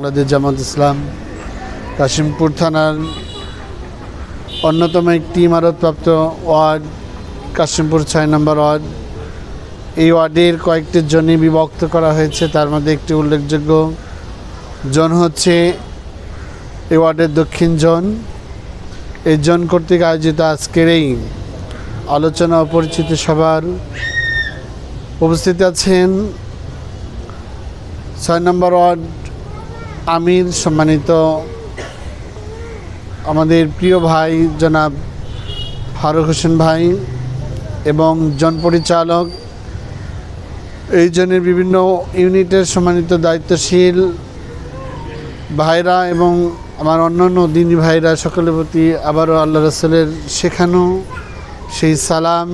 বাংলাদেশ জামাত ইসলাম, কাশিমপুর থানার অন্যতম একটি ইমারতপ্রাপ্ত ওয়ার্ড, কাশিমপুর ছয় নম্বর ওয়ার্ড। এই ওয়ার্ডের কয়েকটি জনে বিভক্ত করা হয়েছে, তার মধ্যে একটি উল্লেখযোগ্য জন হচ্ছে এই ওয়ার্ডের দক্ষিণ জন। এই জন কর্তৃক আয়োজিত আজকের এই আলোচনা অপরিচিত পরিচিতি সভার উপস্থিত আছেন ছয় নম্বর ওয়ার্ড আমির সম্মানিত আমাদের প্রিয় ভাই জনাব ফারুক হোসেন ভাই এবং জন পরিচালক এই জনের বিভিন্ন ইউনিটের সম্মানিত দায়িত্বশীল ভাইরা এবং আমার অন্যান্য দিনী ভাইরা সকলের প্রতি আবারও আল্লাহ রসুলের শেখানো সেই সালাম।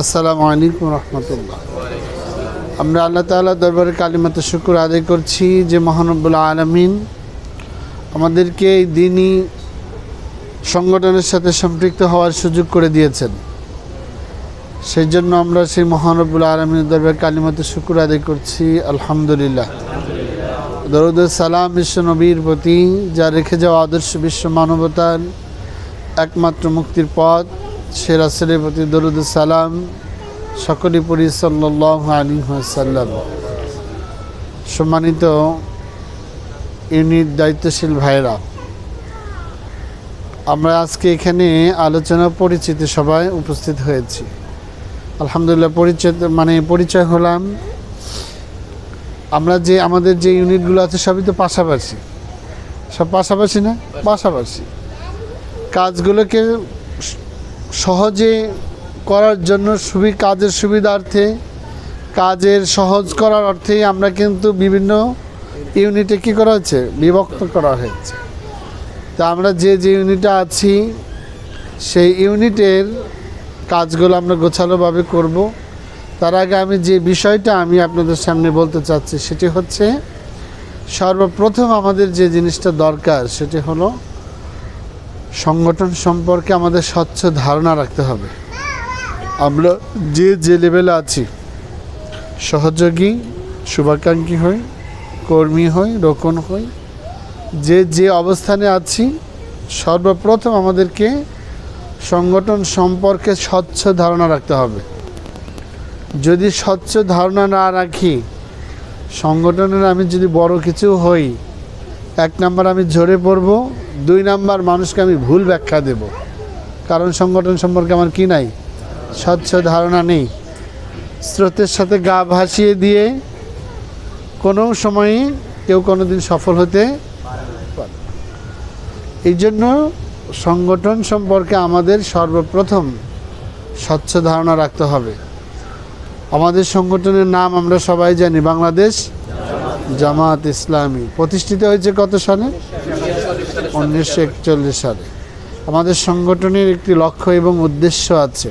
আসসালামু আলাইকুম রহমতুল্লাহ। আমরা আল্লাহ তাআলা দরবারে কালিমাত শুকুর আদায় করছি যে মহানব্বুল আলমিন আমাদেরকে এই দিনই সংগঠনের সাথে সম্পৃক্ত হওয়ার সুযোগ করে দিয়েছেন। সেই জন্য আমরা সেই মহানব্বুল আলমিনের দরবারে কালিমাত শুকুর আদায় করছি। আলহামদুলিল্লাহ। দরুদ সালাম বিশ্ব নবীর প্রতি, যা রেখে যাওয়া আদর্শ বিশ্ব মানবতার একমাত্র মুক্তির পথ। সে রাসেলের প্রতি দরুদ সালাম সকলে পড়ি সাল্লাহ সাল্লাম সম্মানিত ইউনিট দায়িত্বশীল ভাইরা আমরা আজকে এখানে আলোচনা পরিচিতি সবাই উপস্থিত হয়েছি। আলহামদুলিল্লাহ পরিচয় মানে পরিচয় হলাম। আমরা যে, আমাদের যে ইউনিটগুলো আছে সবই তো পাশাপাশি। সব পাশাপাশি না? পাশাপাশি। কাজগুলোকে সহজে করার জন্য সুবি কাজের সুবিধার্থে, কাজের সহজ করার অর্থেই আমরা কিন্তু বিভিন্ন ইউনিটে কী করা হয়েছে বিভক্ত করা হয়েছে তা আমরা যে যে ইউনিটে আছি, সেই ইউনিটের কাজগুলো আমরা গোছালোভাবে করব। তার আগে আমি যে বিষয়টা আমি আপনাদের সামনে বলতে চাচ্ছি, সেটি হচ্ছে সর্বপ্রথম আমাদের যে জিনিসটা দরকার, সেটি হলো সংগঠন সম্পর্কে আমাদের স্বচ্ছ ধারণা রাখতে হবে। আমরা যে যে লেভেলে আছি, সহযোগী, শুভাকাঙ্ক্ষী হই, কর্মী হই, রোকন হই, যে যে অবস্থানে আছি, সর্বপ্রথম আমাদেরকে সংগঠন সম্পর্কে স্বচ্ছ ধারণা রাখতে হবে। যদি স্বচ্ছ ধারণা না রাখি, সংগঠনের আমি যদি বড় কিছু হই, এক নাম্বার আমি ঝরে পড়ব, দুই নাম্বার মানুষকে আমি ভুল ব্যাখ্যা দেব। কারণ সংগঠন সম্পর্কে আমার কি নাই? স্বচ্ছ ধারণা নেই। স্রোতের সাথে গা ভাসিয়ে দিয়ে কোনো সময়ই কেউ কোনো দিন সফল হতে এই জন্য সংগঠন সম্পর্কে আমাদের সর্বপ্রথম স্বচ্ছ ধারণা রাখতে হবে। আমাদের সংগঠনের নাম আমরা সবাই জানি, বাংলাদেশ জামাত ইসলামী। প্রতিষ্ঠিত হয়েছে কত সালে? উনিশশো একচল্লিশ সালে। আমাদের সংগঠনের একটি লক্ষ্য এবং উদ্দেশ্য আছে।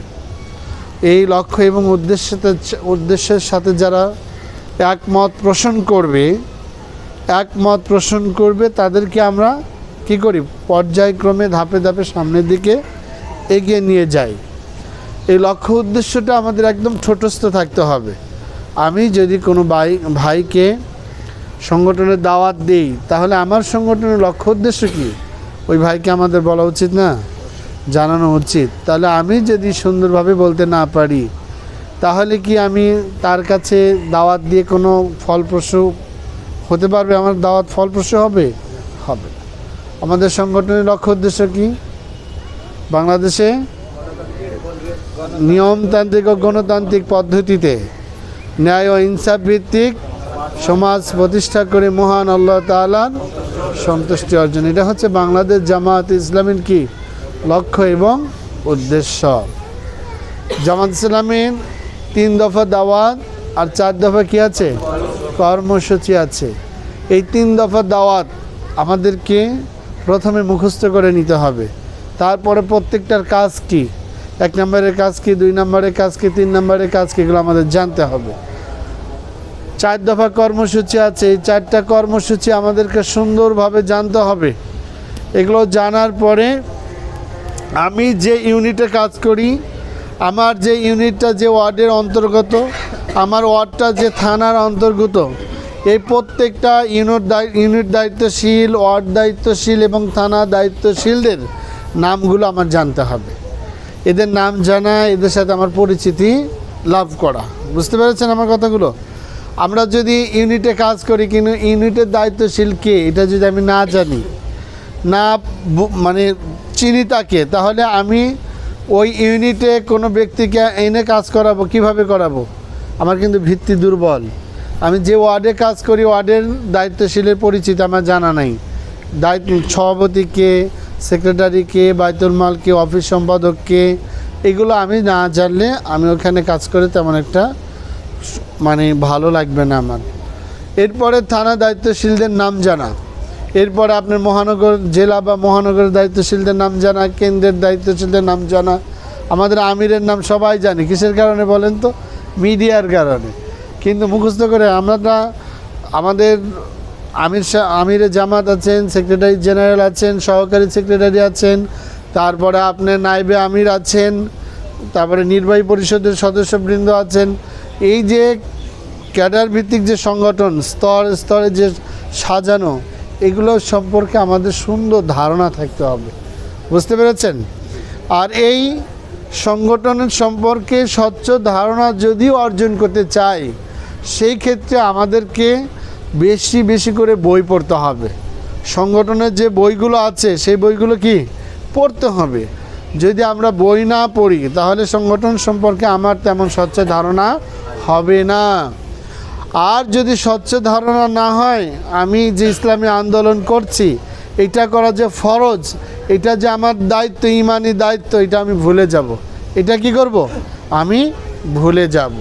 এই লক্ষ্য এবং উদ্দেশ্যতে উদ্দেশ্যের সাথে যারা একমত পোষণ করবে, একমত পোষণ করবে, তাদেরকে আমরা কি করি? পর্যায়ক্রমে ধাপে ধাপে সামনের দিকে এগিয়ে নিয়ে যাই। এই লক্ষ্য উদ্দেশ্যটা আমাদের একদম ছোটস্থ থাকতে হবে। আমি যদি কোনো ভাই, ভাইকে সংগঠনের দাওয়াত দিই, তাহলে আমার সংগঠনের লক্ষ্য উদ্দেশ্য কী? ওই ভাইকে আমাদের বলা উচিত না? জানানো উচিত। তাহলে আমি যদি সুন্দরভাবে বলতে না পারি, তাহলে কি আমি তার কাছে দাওয়াত দিয়ে কোনো ফলপ্রসূ হতে পারবে? আমার দাওয়াত ফলপ্রসূ হবে? হবে আমাদের সংগঠনের লক্ষ্য উদ্দেশ্য কি? বাংলাদেশে নিয়মতান্ত্রিক ও গণতান্ত্রিক পদ্ধতিতে ন্যায় ও ইনসাফ ভিত্তিক সমাজ প্রতিষ্ঠা করে মহান আল্লাহ তাআলার সন্তুষ্টি অর্জন। এটা হচ্ছে বাংলাদেশ জামাত ইসলামের কি? লক্ষ্য এবং উদ্দেশ্য। জামাত ইসলামের তিন দফা দাওয়াত আর চার দফা কি আছে? কর্মসূচি আছে। এই তিন দফা দাওয়াত আমাদেরকে প্রথমে মুখস্থ করে নিতে হবে। তারপরে প্রত্যেকটার কাজ কি? এক নম্বরের কাজ কি? দুই নম্বরের কাজ কি? তিন নম্বরের কাজ কি? এগুলো আমাদের জানতে হবে। চার দফা কর্মসূচি আছে। এই চারটা কর্মসূচি আমাদেরকে সুন্দরভাবে জানতে হবে। এগুলো জানার পরে আমি যে ইউনিটে কাজ করি, আমার যে ইউনিটটা যে ওয়ার্ডের অন্তর্গত, আমার ওয়ার্ডটা যে থানার অন্তর্গত, এই প্রত্যেকটা ইউনিট ইউনিট দায়িত্বশীল, ওয়ার্ড দায়িত্বশীল এবং থানা দায়িত্বশীলদের নামগুলো আমার জানতে হবে। এদের নাম জানা, এদের সাথে আমার পরিচিতি লাভ করা। বুঝতে পেরেছেন আমার কথাগুলো? আমরা যদি ইউনিটে কাজ করি, কিন্তু ইউনিটের দায়িত্বশীল কে? এটা যদি আমি না জানি, না মানে চিনি তাকে, তাহলে আমি ওই ইউনিটে কোনো ব্যক্তিকে এনে কাজ করাবো, কীভাবে করাবো? আমার কিন্তু ভিত্তি দুর্বল। আমি যে ওয়ার্ডে কাজ করি, ওয়ার্ডের দায়িত্বশীলের পরিচিত আমার জানা নাই। দায়িত্ব সভাপতিকে সেক্রেটারিকে বাইতুল মালকে অফিস সম্পাদককে এগুলো আমি না জানলে আমি ওখানে কাজ করে তেমন একটা মানে ভালো লাগবে না আমার। এরপরে থানা দায়িত্বশীলদের নাম জানা। এরপরে আপনার মহানগর জেলা বা মহানগরের দায়িত্বশীলদের নাম জানা, কেন্দ্রের দায়িত্বশীলদের নাম জানা, আমাদের আমিরের নাম সবাই জানি। কিসের কারণে বলেন তো? মিডিয়ার কারণে। কিন্তু মুখস্থ করে আমরা আমাদের আমির শাহ আমিরে জামাত আছেন, সেক্রেটারি জেনারেল আছেন, সহকারী সেক্রেটারি আছেন, তারপরে আপনার নাইবে আমির আছেন, তারপরে নির্বাহী পরিষদের সদস্যবৃন্দ আছেন। এই যে ক্যাডার ভিত্তিক যে সংগঠন, স্তর, স্তরে যে সাজানো এগুলো সম্পর্কে আমাদের সুন্দর ধারণা থাকতে হবে। বুঝতে পেরেছেন? আর এই সংগঠনের সম্পর্কে স্বচ্ছ ধারণা যদিও অর্জন করতে চাই, সেই ক্ষেত্রে আমাদেরকে বেশি বেশি করে বই পড়তে হবে। সংগঠনের যে বইগুলো আছে, সেই বইগুলো কি? পড়তে হবে। যদি আমরা বই না পড়ি, তাহলে সংগঠন সম্পর্কে আমার তেমন স্বচ্ছ ধারণা হবে না। আর যদি স্বচ্ছ ধারণা না হয়, আমি যে ইসলামী আন্দোলন করছি, এটা করা যে ফরজ, এটা যে আমার দায়িত্ব, ইমানি দায়িত্ব, এটা আমি ভুলে যাব। এটা কি করব? আমি ভুলে যাব।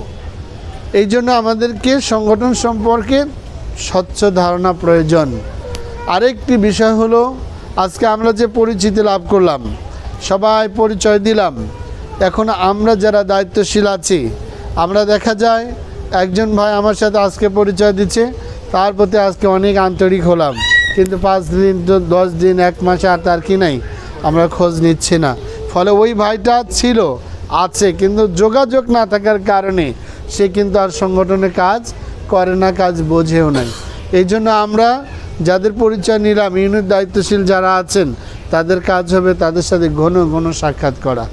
এই জন্য আমাদেরকে সংগঠন সম্পর্কে স্বচ্ছ ধারণা প্রয়োজন। আরেকটি বিষয় হলো, আজকে আমরা যে পরিচিতি লাভ করলাম, সবাই পরিচয় দিলাম। এখন আমরা যারা দায়িত্বশীল আছি, আমরা দেখা যায় একজন ভাই আমার সাথে আজকে পরিচয় দিচ্ছে, তার প্রতি আজকে অনেক আন্তরিক হলাম। কিন্তু পাঁচ দিন, দশ দিন, এক মাসে আর তার কি নাই, আমরা খোঁজ নিচ্ছি না। ফলে ওই ভাইটা ছিল, আছে, কিন্তু যোগাযোগ না থাকার কারণে সে কিন্তু আর সংগঠনে কাজ করে না, কাজ বোঝেও নাই। এই জন্য আমরা যাদের পরিচয় নিলাম, ইউনিট দায়িত্বশীল যারা আছেন, তাদের কাজ হবে তাদের সাথে ঘন ঘন সাক্ষাৎ করা,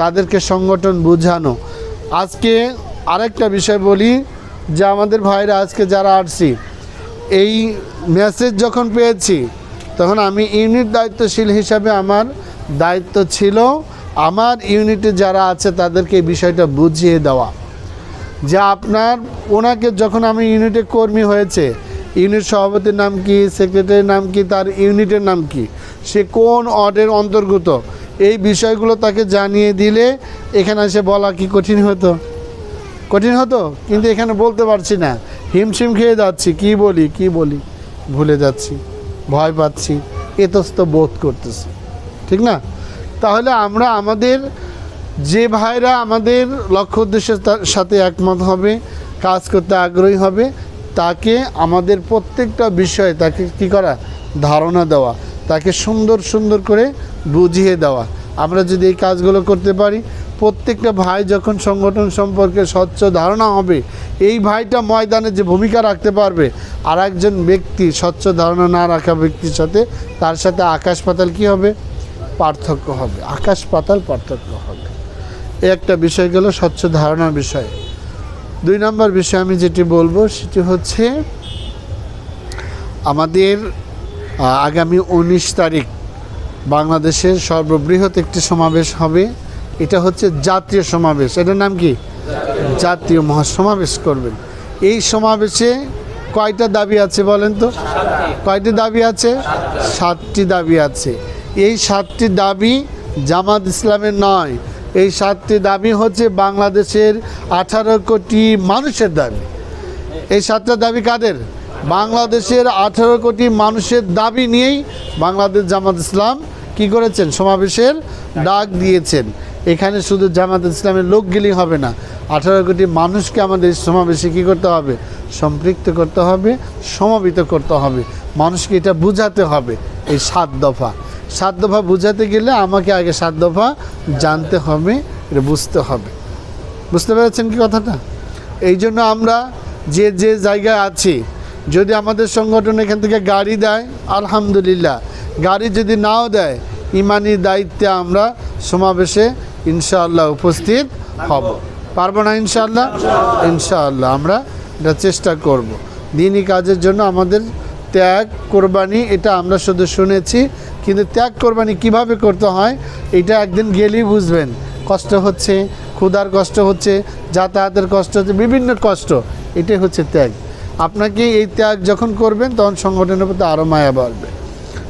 তাদেরকে সংগঠন বোঝানো। আজকে আরেকটা বিষয় বলি যে আমাদের ভাইরা আজকে যারা আসছি এই মেসেজ যখন পেয়েছি, তখন আমি ইউনিট দায়িত্বশীল হিসাবে আমার দায়িত্ব ছিল আমার ইউনিটে যারা আছে তাদেরকে এই বিষয়টা বুঝিয়ে দেওয়া। যে আপনার, ওনাকে যখন আমি ইউনিটে কর্মী হয়েছে ইউনিট সভাপতির নাম কি সেক্রেটারির নাম কি, তার ইউনিটের নাম কি, সে কোন অর্ডের অন্তর্গত, এই বিষয়গুলো তাকে জানিয়ে দিলে এখানে এসে বলা কি কঠিন হতো? কঠিন হতো? কিন্তু এখানে বলতে পারছি না। হিমশিম খেয়ে যাচ্ছি। কি বলি কি বলি? ভুলে যাচ্ছি। ভয় পাচ্ছি। এতস্ত বোধ করতেছি। ঠিক না? তাহলে আমরা আমাদের যে ভাইরা আমাদের লক্ষ্য উদ্দেশ্যের সাথে একমত হবে, কাজ করতে আগ্রহী হবে, তাকে আমাদের প্রত্যেকটা বিষয়ে তাকে কি করা? ধারণা দেওয়া। তাকে সুন্দর সুন্দর করে বুঝিয়ে দেওয়া। আমরা যদি এই কাজগুলো করতে পারি প্রত্যেকটা ভাই যখন সংগঠন সম্পর্কে স্বচ্ছ ধারণা হবে, এই ভাইটা ময়দানে যে ভূমিকা রাখতে পারবে আর একজন ব্যক্তি স্বচ্ছ ধারণা না রাখা ব্যক্তির সাথে, তার সাথে আকাশ পাতাল কী হবে? পার্থক্য হবে। আকাশ পাতাল পার্থক্য হবে। এই একটা বিষয় গেল স্বচ্ছ ধারণার বিষয়। দুই নম্বর বিষয় আমি যেটি বলব, সেটি হচ্ছে আমাদের আগামী উনিশ তারিখ বাংলাদেশের সর্ববৃহৎ একটি সমাবেশ হবে। এটা হচ্ছে জাতীয় সমাবেশ। এটার নাম কি? জাতীয় মহাসমাবেশ করবেন। এই সমাবেশে কয়টা দাবি আছে বলেন তো? কয়টি দাবি আছে? সাতটি দাবি আছে। এই সাতটি দাবি জামাত ইসলামের নয়। এই সাতটি দাবি হচ্ছে বাংলাদেশের আঠারো কোটি মানুষের দাবি। এই সাতটা দাবি কাদের? বাংলাদেশের আঠারো কোটি মানুষের দাবি নিয়েই বাংলাদেশ জামাত ইসলাম কি করেছেন? সমাবেশের ডাক দিয়েছেন। এখানে শুধু জামাত ইসলামের লোকগুলি হবে না। আঠারো কোটি মানুষকে আমাদের সমাবেশে কী করতে হবে? সম্পৃক্ত করতে হবে, সমাবেত করতে হবে। মানুষকে এটা বুঝাতে হবে, এই সাত দফা। সাত দফা বুঝাতে গেলে আমাকে আগে সাত দফা জানতে হবে, এটা বুঝতে হবে। বুঝতে পেরেছেন কি কথাটা? এই জন্য আমরা যে যে জায়গায় আছি, যদি আমাদের সংগঠন এখান থেকে গাড়ি দেয়, আলহামদুলিল্লাহ। গাড়ি যদি নাও দেয় ইমানি দায়িত্বে আমরা সমাবেশে ইনশাআল্লাহ উপস্থিত হব। পারব না ইনশাআল্লাহ? ইনশাআল্লাহ, আমরা এটা চেষ্টা করব। দিনই কাজের জন্য আমাদের ত্যাগ, কোরবানি, এটা আমরা শুধু শুনেছি, কিন্তু ত্যাগ, কোরবানি কীভাবে করতে হয়, এটা একদিন গেলেই বুঝবেন। কষ্ট হচ্ছে, ক্ষুধার কষ্ট হচ্ছে, যাতায়াতের কষ্ট হচ্ছে, বিভিন্ন কষ্ট, এটাই হচ্ছে ত্যাগ। আপনাকে এই ত্যাগ যখন করবেন, তখন সংগঠনের প্রতি আরও মায়া বাড়বে।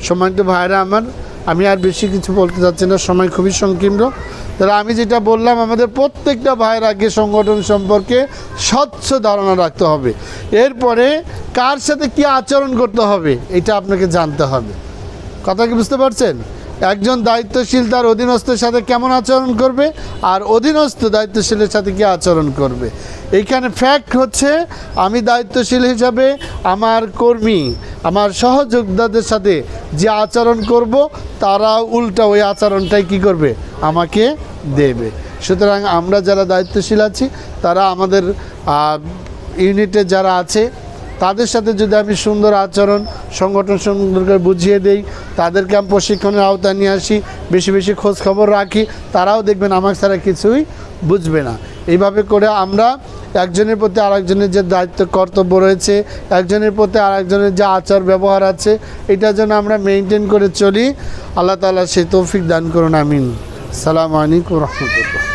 সম্মানিত ভাইরা আমার, আমি আর বেশি কিছু বলতে চাচ্ছি না, সময় খুবই সংকীর্ণ। তাহলে আমি যেটা বললাম, আমাদের প্রত্যেকটা ভাইয়ের আগে সংগঠন সম্পর্কে স্বচ্ছ ধারণা রাখতে হবে। এরপরে কার সাথে কি আচরণ করতে হবে, এটা আপনাকে জানতে হবে। কথা কি বুঝতে পারছেন? একজন দায়িত্বশীল তার অধীনস্থের সাথে কেমন আচরণ করবে, আর অধীনস্থ দায়িত্বশীলের সাথে কি আচরণ করবে? এইখানে ফ্যাক্ট হচ্ছে, আমি দায়িত্বশীল হিসাবে আমার কর্মী আমার সহযোদ্ধাদের সাথে যে আচরণ করব, তারা উল্টা ওই আচরণটাই কি করবে? আমাকে দেবে। সুতরাং আমরা যারা দায়িত্বশীল আছি, তারা আমাদের ইউনিটে যারা আছে তাদের সাথে যদি আমি সুন্দর আচরণ, সংগঠন সুন্দরকে বুঝিয়ে দেই তাদেরকে আমি প্রশিক্ষণের আওতায় নিয়ে আসি, বেশি বেশি খোঁজ খবর রাখি, তারাও দেখবেন আমার ছাড়া কিছুই বুঝবে না। এইভাবে করে আমরা একজনের প্রতি আরেকজনের যে দায়িত্ব, কর্তব্য রয়েছে, একজনের প্রতি আরেকজনের যে আচার ব্যবহার আছে, এটা যেন আমরা মেনটেন করে চলি। আল্লাহ তালা সে তৌফিক দান করুন, আমিন। সালাম আলাইকুম রহমতুল্লাহ।